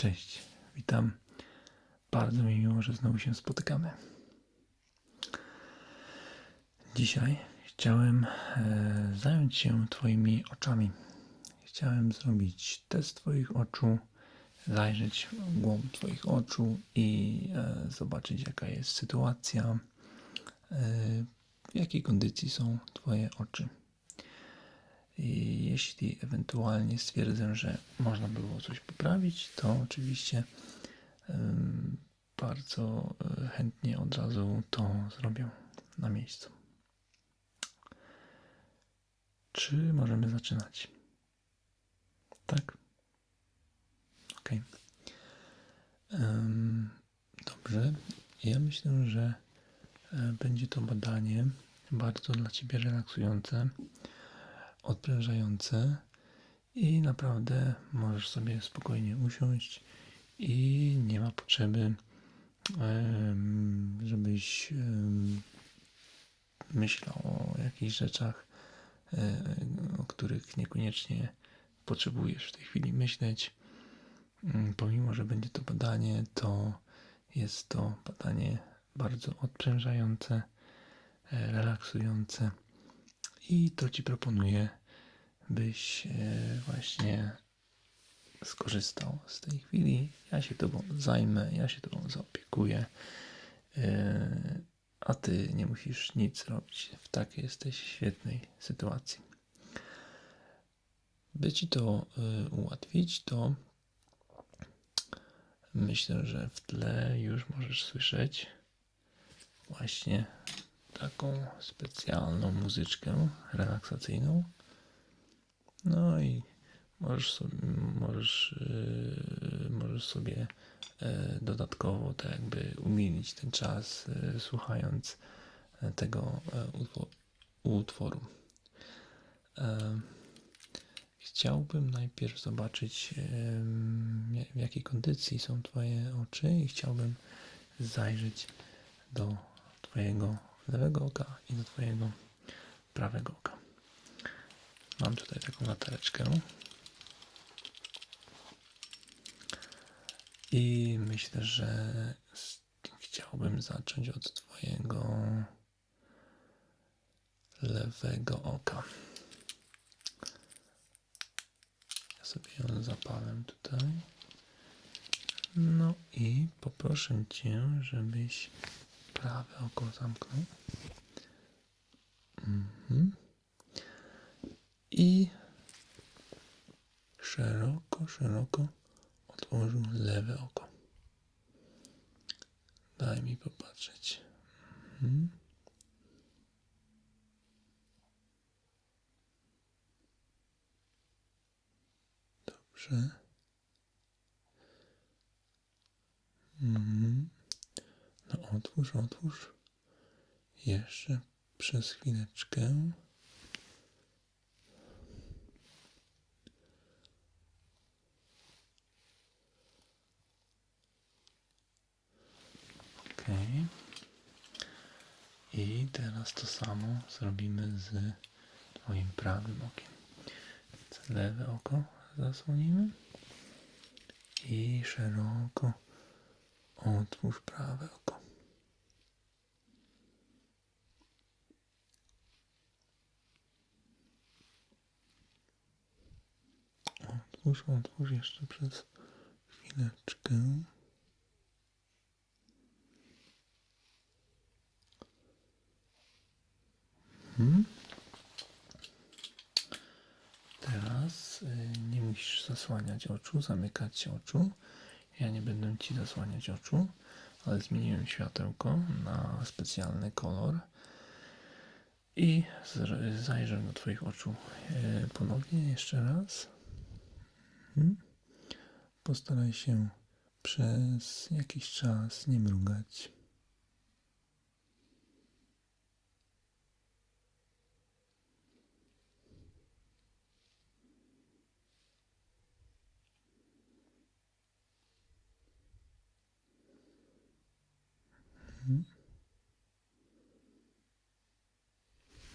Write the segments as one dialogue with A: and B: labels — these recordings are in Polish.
A: Cześć, witam. Bardzo mi miło, że znowu się spotykamy. Dzisiaj chciałem e, zająć się Twoimi oczami. Chciałem zrobić test Twoich oczu, zajrzeć w głąb Twoich oczu i e, zobaczyć, jaka jest sytuacja, e, w jakiej kondycji są Twoje oczy. I jeśli ewentualnie stwierdzę, że można było coś poprawić, to oczywiście bardzo e, chętnie od razu to zrobię na miejscu. Czy możemy zaczynać? Tak? Ok. Dobrze. Ja myślę, że e, będzie to badanie bardzo dla Ciebie relaksujące odprężające i naprawdę możesz sobie spokojnie usiąść i nie ma potrzeby, żebyś myślał o jakichś rzeczach, e, o których niekoniecznie potrzebujesz w tej chwili myśleć. Mm, Pomimo, że będzie to badanie, to jest to badanie bardzo odprężające, e, relaksujące. I to Ci proponuję, byś e, właśnie skorzystał z tej chwili. Ja się Tobą zajmę, ja się Tobą zaopiekuję, e, a Ty nie musisz nic robić. W takiej jesteś świetnej sytuacji. By Ci to e, ułatwić, to myślę, że w tle już możesz słyszeć właśnie taką specjalną muzyczkę relaksacyjną. No i możesz sobie, możesz, yy, możesz sobie yy, dodatkowo tak jakby umilić ten czas, yy, słuchając tego utwo- utworu. Chciałbym najpierw zobaczyć, w jakiej kondycji są Twoje oczy i chciałbym zajrzeć do Twojego lewego oka i do Twojego prawego oka. Mam tutaj taką latareczkę. I myślę, że chciałbym zacząć od Twojego lewego oka. Ja sobie ją zapalę tutaj. No i poproszę Cię, żebyś prawe oko zamknął. Mhm. Otwórz, otwórz. Jeszcze przez chwileczkę. Ok. I teraz to samo zrobimy z Twoim prawym okiem. Lewe oko zasłonimy i szeroko otwórz prawe oko. Otwórz, otwórz jeszcze przez chwileczkę. Mhm. Teraz y, nie musisz zasłaniać oczu, zamykać oczu. Ja nie będę Ci zasłaniać oczu, ale zmieniłem światełko na specjalny kolor i zajrzę do Twoich oczu y, ponownie jeszcze raz. Postaraj się przez jakiś czas nie mrugać.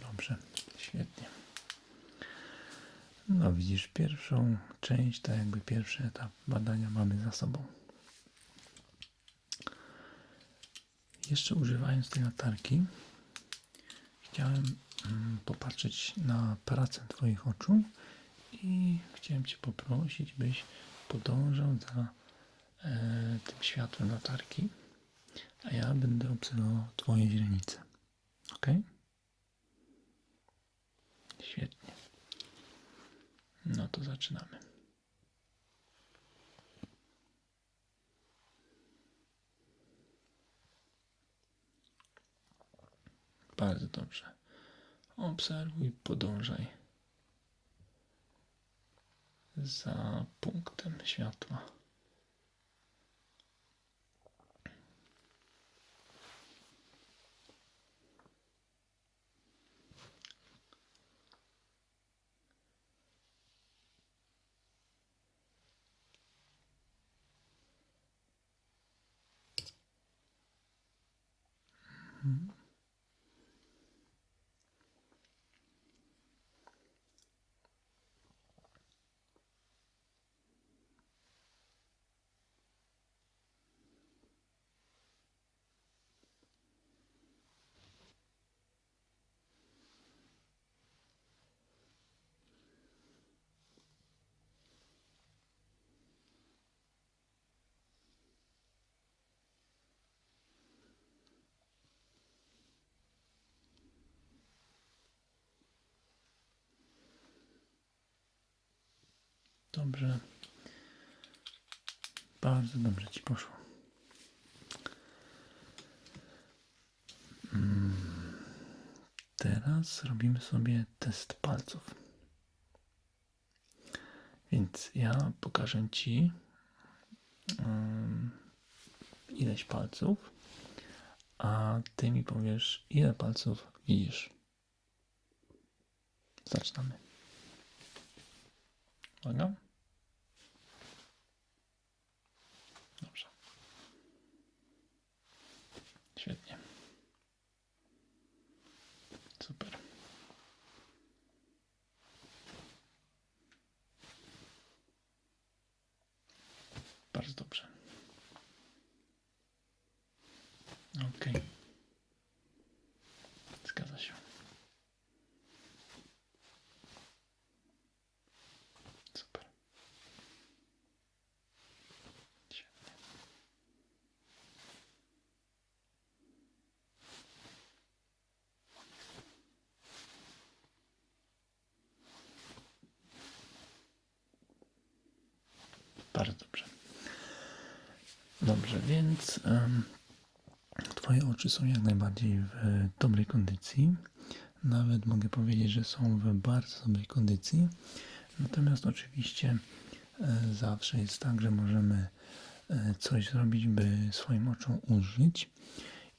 A: Dobrze, świetnie. No widzisz, pierwszą część, tak jakby pierwszy etap badania mamy za sobą. Jeszcze używając tej latarki, chciałem mm, popatrzeć na pracę Twoich oczu i chciałem Cię poprosić, byś podążał za e, tym światłem latarki, a ja będę obserwował Twoje źrenice. Ok? Świetnie. No to zaczynamy. Bardzo dobrze. Obserwuj, podążaj za punktem światła. Dobrze. Bardzo dobrze ci poszło. Mm. Teraz robimy sobie test palców. Więc ja pokażę ci um, ileś palców, a ty mi powiesz, ile palców widzisz. Zaczynamy. Uwaga. Dobrze. Świetnie. Super. Bardzo dobrze. Ok. Zgadza się. Super. Świetnie. Bardzo dobrze. Dobrze, więc em, Twoje oczy są jak najbardziej w dobrej kondycji. Nawet mogę powiedzieć, że są w bardzo dobrej kondycji. Natomiast oczywiście e, zawsze jest tak, że możemy e, coś zrobić, by swoim oczom ulżyć.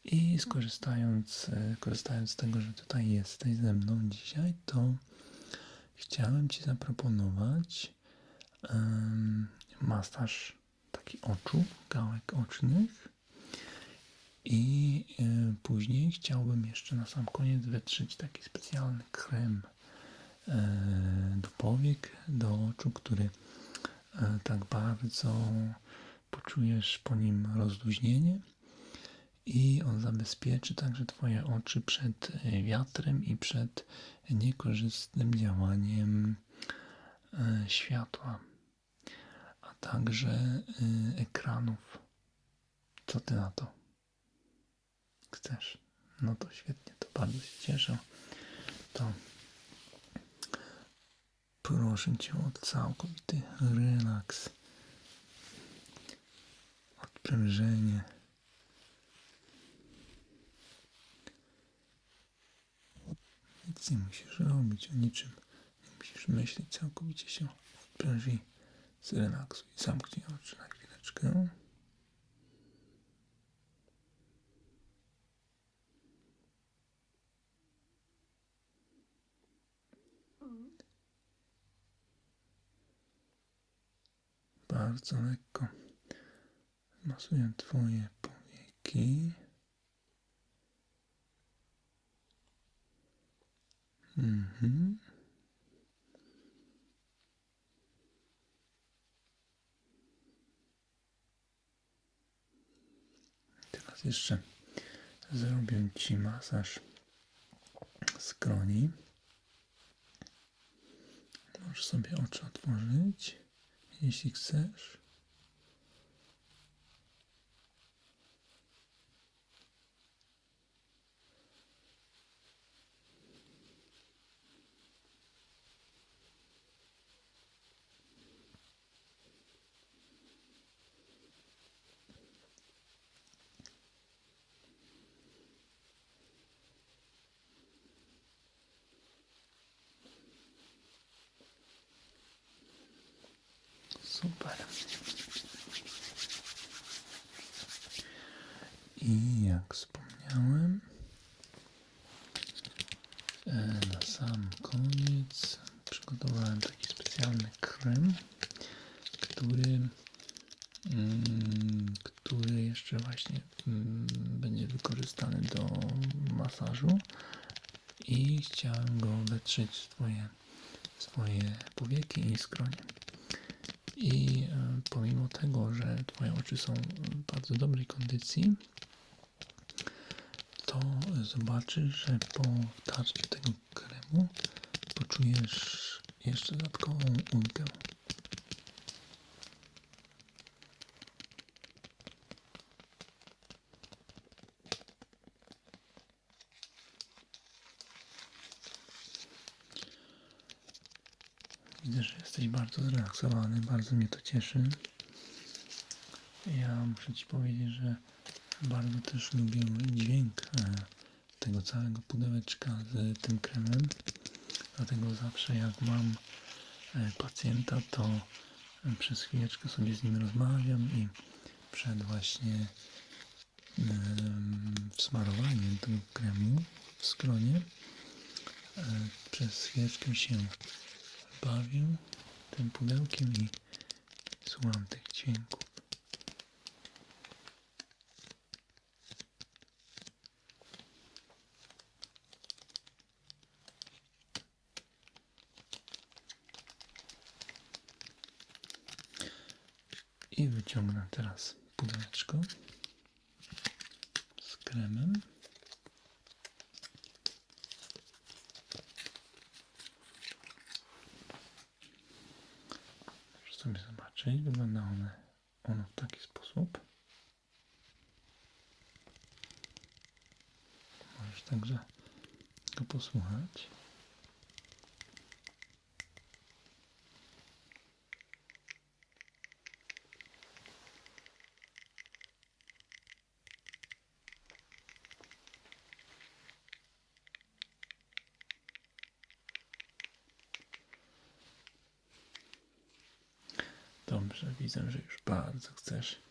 A: I skorzystając, e, korzystając z tego, że tutaj jesteś ze mną dzisiaj, to chciałem Ci zaproponować masaż taki oczu, gałek ocznych. I y, później chciałbym jeszcze na sam koniec wetrzeć taki specjalny krem y, do powiek, do oczu, który y, tak bardzo poczujesz po nim rozluźnienie i on zabezpieczy także Twoje oczy przed wiatrem i przed niekorzystnym działaniem światła, także y, ekranów. Co Ty na to? Chcesz? No to świetnie, to bardzo się cieszę. To proszę Cię o całkowity relaks, odprężenie. Nic nie musisz robić o niczym. Nie musisz myśleć, całkowicie się odprężij, zrelaksuj. Zamknij oczy na chwileczkę. Bardzo lekko masuję Twoje powieki. Mhm. Teraz jeszcze zrobię Ci masaż skroni. Możesz sobie oczy otworzyć, jeśli chcesz. Super. I jak wspomniałem, e, na sam koniec przygotowałem taki specjalny krem, który, mm, który jeszcze właśnie mm, będzie wykorzystany do masażu i chciałem go wetrzeć w twoje, w swoje powieki i skronie. I e, pomimo tego, że Twoje oczy są w bardzo dobrej kondycji, to zobaczysz, że po tarciu tego kremu poczujesz jeszcze dodatkową ulgę. Widzę, że jesteś bardzo zrelaksowany, bardzo mnie to cieszy. Ja muszę Ci powiedzieć, że bardzo też lubię dźwięk e, tego całego pudełeczka z tym kremem. Dlatego zawsze jak mam e, pacjenta, to e, przez chwileczkę sobie z nim rozmawiam i przed właśnie em, wsmarowaniem tego kremu w skronie przez chwileczkę się bawię tym pudełkiem i słucham tych dźwięków. I wyciągnę teraz pudełeczko z kremem. Możesz sobie zobaczyć, wygląda one, ono w taki sposób. Możesz także go posłuchać. Dobrze, widzę, że już bardzo chcesz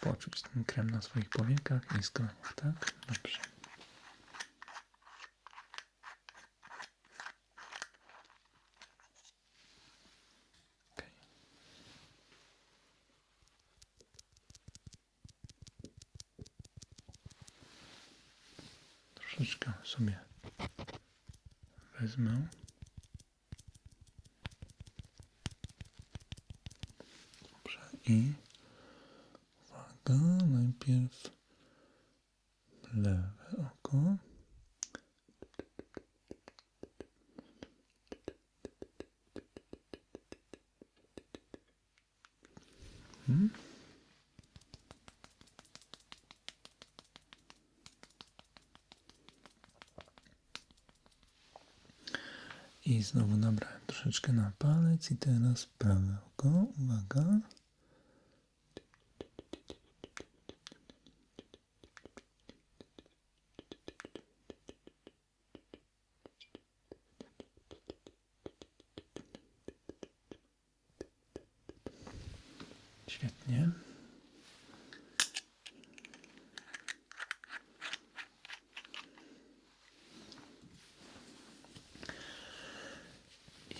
A: poczuć ten krem na swoich powiekach i skroniach, tak? Dobrze. Okej. Troszeczkę sobie wezmę. Dobrze. I uwaga, najpierw lewe oko. Hmm? I znowu nabrałem troszeczkę na palec i teraz prawe oko. Uwaga. Świetnie.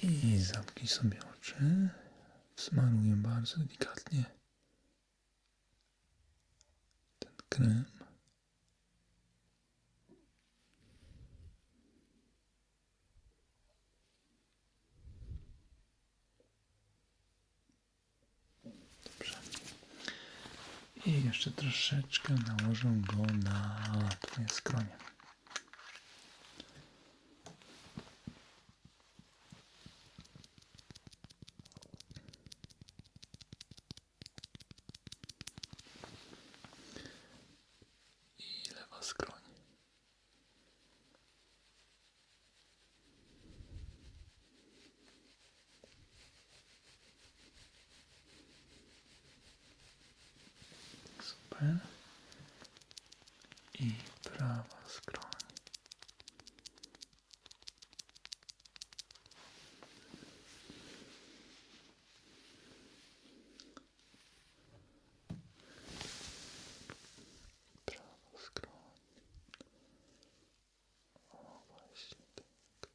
A: I zamknij sobie oczy. Smaruję bardzo delikatnie ten krem. Dobrze. I jeszcze troszeczkę nałożę go na Twoje skronie. I lewa skroń. Super. I prawa skroń. Prawa skroń. O, właśnie tak.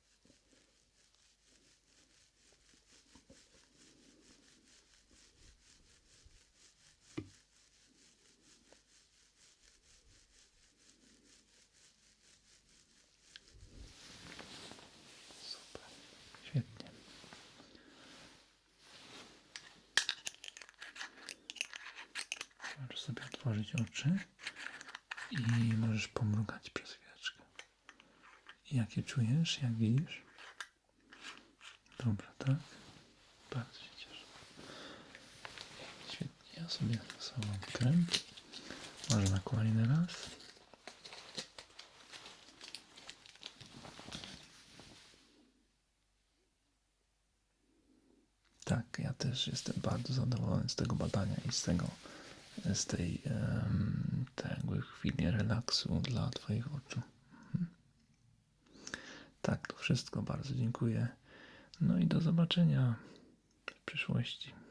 A: Super. Świetnie. Możesz sobie otworzyć oczy i możesz pomrugać przez chwileczkę. Jakie czujesz, jak widzisz? Dobra, tak? Bardzo się cieszę. Świetnie, ja sobie sobą krem. Może na kolejny raz. Tak, ja też jestem bardzo zadowolony z tego badania i z tego, z tej, jakby chwili relaksu dla Twoich oczu. Mhm. Tak, to wszystko. Bardzo dziękuję. No i do zobaczenia w przyszłości.